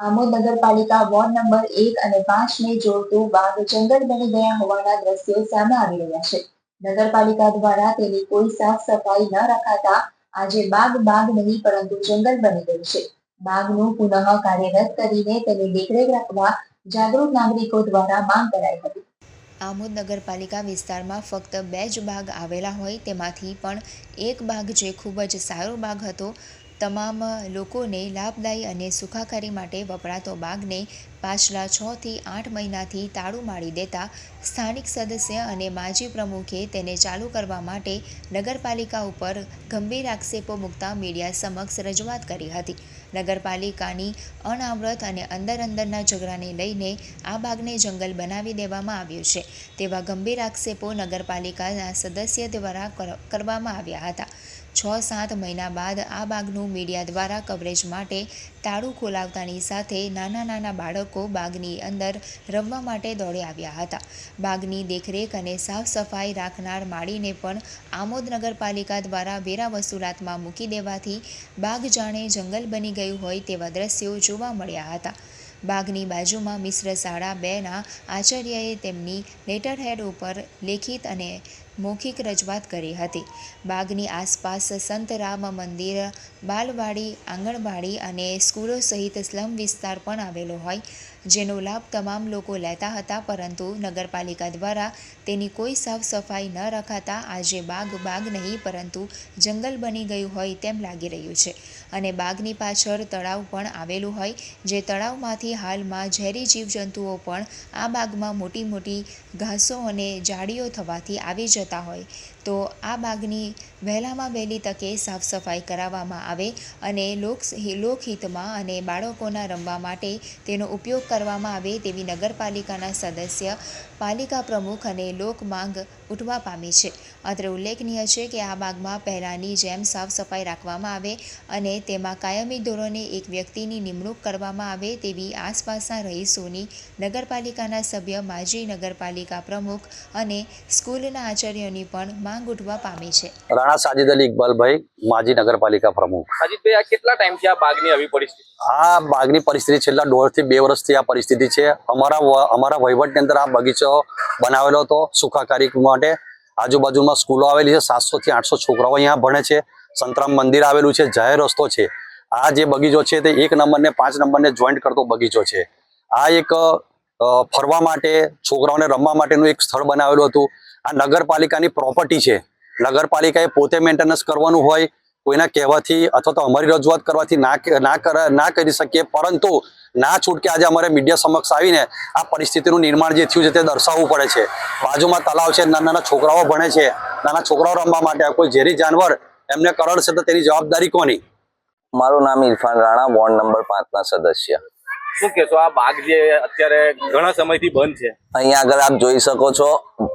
આમોદ નગરપાલિકા ward number એક અને પાંચ ને જોડતું બાગ જંગલ બની ગયા હોવાના દ્રશ્યો સામે આવી રહ્યા છે. નગરપાલિકા દ્વારા તેની કોઈ સાફ સફાઈ ન રખાતા આજે બાગ બાગ નહીં, પરંતુ જંગલ બની ગયું છે. બાગનું પુનઃ કાર્યરત કરીને તેની દેખરેખ રાખવા જાગૃત નાગરિકો દ્વારા માંગ કરાઈ હતી. આમોદ નગરપાલિકા વિસ્તારમાં ફક્ત બે જ બાગ આવેલા હોય, તેમાંથી પણ એક બાગ જે ખૂબ જ સારો બાગ હતો તમામ લોકોને લાભદાયી અને સુખાકારી માટે વપરાતો બાગને પાછલા છ થી આઠ મહિનાથી તાળું મારી દેતા સ્થાનિક સદસ્ય અને માજી પ્રમુખે તેને ચાલુ કરવા માટે નગરપાલિકા ઉપર ગંભીર આક્ષેપો મૂકતા મીડિયા સમક્ષ રજૂઆત કરી હતી. નગરપાલિકાની અનાવૃત અને અંદર અંદરના ઝઘડાને લઈને આ બાગને જંગલ બનાવી દેવામાં આવ્યું છે તેવા ગંભીર આક્ષેપો નગરપાલિકાના સદસ્ય દ્વારા કરવામાં આવ્યા હતા. છ સાત મહિના બાદ આ બાગનું મીડિયા દ્વારા કવરેજ માટે તાળું ખોલાવતાની સાથે નાના નાના બાળકો બાગની અંદર રમવા માટે દોડી આવ્યા હતા. બાગની દેખરેખ અને સાફ સફાઈ રાખનાર માળીને પણ આમોદ નગરપાલિકા દ્વારા વેરા વસૂલાતમાં મૂકી દેવાથી બાગ જાણે જંગલ બની ગયું હોય તેવા દ્રશ્યો જોવા મળ્યા હતા. બાગની બાજુમાં મિશ્ર શાળા બેના આચાર્યએ તેમની લેટર હેડ ઉપર લેખિત અને મૌખિક રજૂઆત કરી હતી. બાગની આસપાસ સંત રામ મંદિર, બાલવાડી, આંગણવાડી અને સ્કૂલો સહિત સ્લમ વિસ્તાર પણ આવેલો હોય. જેનો લાભ તમામ લોકો લેતા હતા, પરંતુ નગરપાલિકા દ્વારા તેની કોઈ સાફ સફાઈ ન રખાતા આજે બાગ બાગ નહીં, પરંતુ જંગલ બની ગયું હોય તેમ લાગી રહ્યું છે. અને બાગની પાછળ તળાવ પણ આવેલું હોય, જે તળાવમાંથી હાલમાં ઝેરી જીવજંતુઓ પણ આ બાગમાં મોટી મોટી ઘાસો અને જાળીઓ થવાથી આવી જતા હોય. તો આ બાગની વહેલામાં વહેલી તકે સાફ સફાઈ કરાવવામાં આવે અને લોક લોકહિતમાં અને બાળકોના રમવા માટે તેનો ઉપયોગ કરવામાં આવે તેવી નગરપાલિકાના સદસ્ય, પાલિકા પ્રમુખ અને લોક માંગ ઉઠવા પામી છે. અત્રે ઉલ્લેખનીય છે કે આ બાગમાં પહેલાંની જેમ સાફ સફાઈ રાખવામાં આવે અને તેમાં કાયમી ધોરણે એક વ્યક્તિની નિમણૂક કરવામાં આવે તેવી આસપાસના રહીશોની નગરપાલિકાના સભ્ય માજી નગરપાલિકા પ્રમુખ અને સ્કૂલના આચાર્યોની પણ માંગ ઉઠવા પામી છે. રાણા સાજિદ અલી ઇકબાલભાઈ માજી નગરપાલિકા પ્રમુખ. સાજિદભાઈ આ કેટલા ટાઈમથી આ બાગની આવી પરિસ્થિતિ? આ બાગની પરિસ્થિતિ છેલ્લા દોઢથી બે વર્ષથી આ પરિસ્થિતિ છે. અમારા અમારા વહીવટની અંદર આ બગીચો બનાવેલો હતો. સુખાકારી માટે આજુબાજુમાં સ્કૂલો આવેલી છે. સાતસો થી આઠસો છોકરાઓ અહીંયા ભણે છે. સંતરામ મંદિર આવેલું છે. જાહેર રસ્તો છે. આ જે બગીચો છે તે એક નંબરને પાંચ નંબરને જોઈન્ટ કરતો બગીચો છે. આ એક ફરવા માટે, છોકરાઓને રમવા માટેનું એક સ્થળ બનાવેલું હતું. આ નગરપાલિકાની પ્રોપર્ટી છે. નગરપાલિકાએ પોતે મેન્ટેનન્સ કરવાનું હોય કોઈના કહેવાથી અથવા તો અમારી રજૂઆત કરવાથી ના ના ના કરી શકીએ, પરંતુ ના છૂટકે આજે અમારે મીડિયા સમક્ષ આવીને આ પરિસ્થિતિનું નિર્માણ જે થયું છે તે દર્શાવવું પડે છે. બાજુમાં તલાવ છે, નાના નાના છોકરાઓ ભણે છે. નાના છોકરાઓ રમવા માટે કોઈ ઝેરી જાનવર એમને કરડશે તો તેની જવાબદારી કોની? મારું નામ ઇરફાન રાણા, વોર્ડ નંબર પાંચના સદસ્ય. શું કેશો આ બાગ જે અત્યારે ઘણા સમયથી બંધ છે. અહીંયા આગળ આપ જોઈ શકો છો,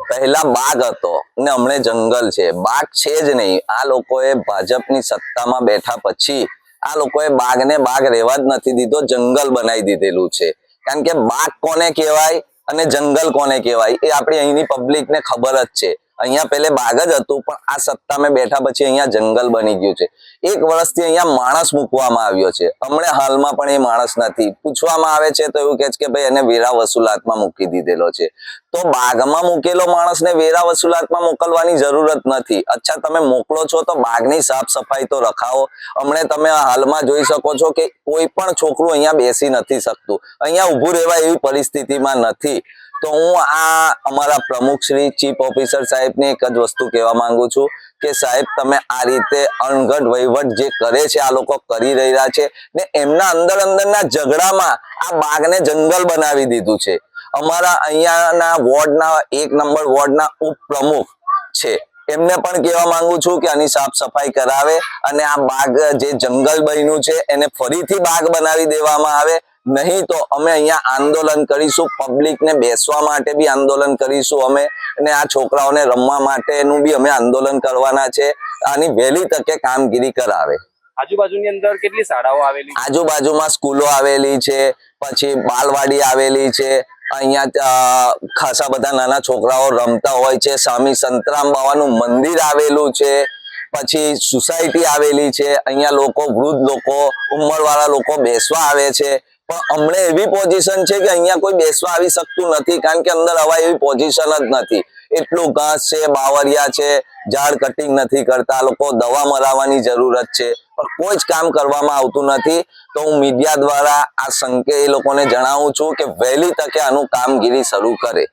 પહેલા બાગ હતો ને હમણે જંગલ છે. બાગ છે જ નહીં. આ લોકોએ ભાજપની સત્તામાં બેઠા પછી આ લોકોએ બાગને બાગ રહેવા જ નથી દીધો, જંગલ બનાવી દીધેલું છે. કારણ કે બાગ કોને કહેવાય અને જંગલ કોને કહેવાય એ આપણી અહીંની પબ્લિકને ખબર જ છે. અહીંયા પહેલે બાગ જ હતું, પણ આ સત્તામાં બેઠા પછી અહીંયા જંગલ બની ગયું છે. એક વર્ષથી અહીંયા માણસ મૂકવામાં આવ્યો છે. હમણાં હાલમાં પણ એ માણસ નથી. પૂછવામાં આવે છે તો એવું કહે છે કે ભાઈ એને વેરા વસૂલાતમાં મૂકી દીધેલો છે. તો બાગમાં મૂકેલો માણસને વેરા વસૂલાતમાં મોકલવાની જરૂરત નથી. અચ્છા, તમે મોકલો છો તો બાગની સાફ સફાઈ તો રખાવો. હમણે તમે હાલમાં જોઈ શકો છો કે કોઈ પણ છોકરું અહીંયા બેસી નથી શકતું. અહીંયા ઊભું રહેવા એવી પરિસ્થિતિમાં નથી. તો હું આ અમારા પ્રમુખ શ્રી ચીફ ઓફિસર સાહેબને એક જ વસ્તુ કહેવા માંગુ છું કે સાહેબ, તમે આ રીતે અણઘડ વહીવટ જે કરે છે, આ લોકો કરી રહ્યા છે ને એમના અંદર અંદરના ઝઘડામાં આ બાગને જંગલ બનાવી દીધું છે. અમારા અહીંયાના વોર્ડના એક નંબર વોર્ડના ઉપપ્રમુખ છે. એમને પણ કહેવા માંગુ છું કે આની સાફ સફાઈ કરાવે અને આ બાગ જે જંગલ બન્યું છે, એને ફરીથી બાગ બનાવી દેવામાં આવે નહીં તો અમે અહીંયા આંદોલન કરીશું. પબ્લિકને બેસવા માટે બી આંદોલન કરીશું. અમે અને આ છોકરાઓને રમવા માટેનું બી અમે આંદોલન કરવાના છે. આની વહેલી તકે કામગીરી કરાવે. આજુબાજુની અંદર કેટલી શાળાઓ આવેલી? છે? આજુબાજુમાં સ્કૂલો આવેલી છે પછી બાલવાડી આવેલી છે અહીંયા ખાસા બધા નાના છોકરાઓ રમતા હોય છે. સ્વામી સંતરામ બાવાનું મંદિર આવેલું છે. પછી સોસાયટી આવેલી છે. અહીંયા લોકો વૃદ્ધ લોકો ઉંમરવાળા લોકો બેસવા આવે છે. પણ હમણે એવી પોઝિશન છે કે અહીંયા કોઈ બેસવા આવી શકતું નથી, કારણ કે અંદર હવા એવી પોઝિશન જ નથી. એટલું ઘાસ છે બાવરિયા છે, ઝાડ કટિંગ નથી કરતા, લોકો દવા મરાવવાની જરૂરત છે. પણ કોઈ જ કામ કરવામાં આવતું નથી. તો હું મીડિયા દ્વારા આ સંકે એ લોકોને જણાવું છું કે વહેલી તકે આનું કામગીરી શરૂ કરે.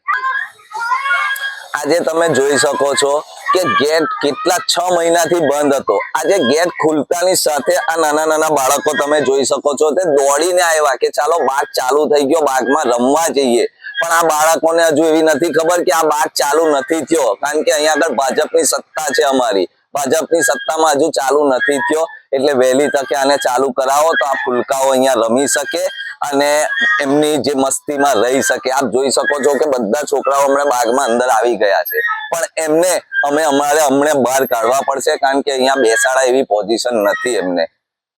આજે તમે જોઈ શકો છો કે ગેટ કેટલા છ મહિનાથી બંધ હતો. આજે ગેટ ખુલતાની સાથે આ નાના નાના બાળકો તમે જોઈ શકો છો તે દોડીને આવ્યા કે ચાલો બાગ ચાલુ થઈ ગયો, બાગમાં રમવા જઈએ. પણ આ બાળકોને હજુ એવી નથી ખબર કે આ બાગ ચાલુ નથી થયો, કારણ કે અહીંયા આગળ ભાજપની સત્તા છે અમારી. ભાજપની સત્તામાં હજુ ચાલુ નથી થયો, એટલે વહેલી તકે આને ચાલુ કરાવો તો આ ફુલકાઓ અહીંયા રમી શકે. અને એમની જે મસ્તીમાં રહી શકે. આપ જોઈ શકો છો કે બધા છોકરાઓ હમણાં બાગમાં અંદર આવી ગયા છે. પણ એમને, અમે અમારે હમણાં બહાર કાઢવા પડશે કારણ કે અહીંયા બેસાડા એવી પોઝિશન નથી એમને.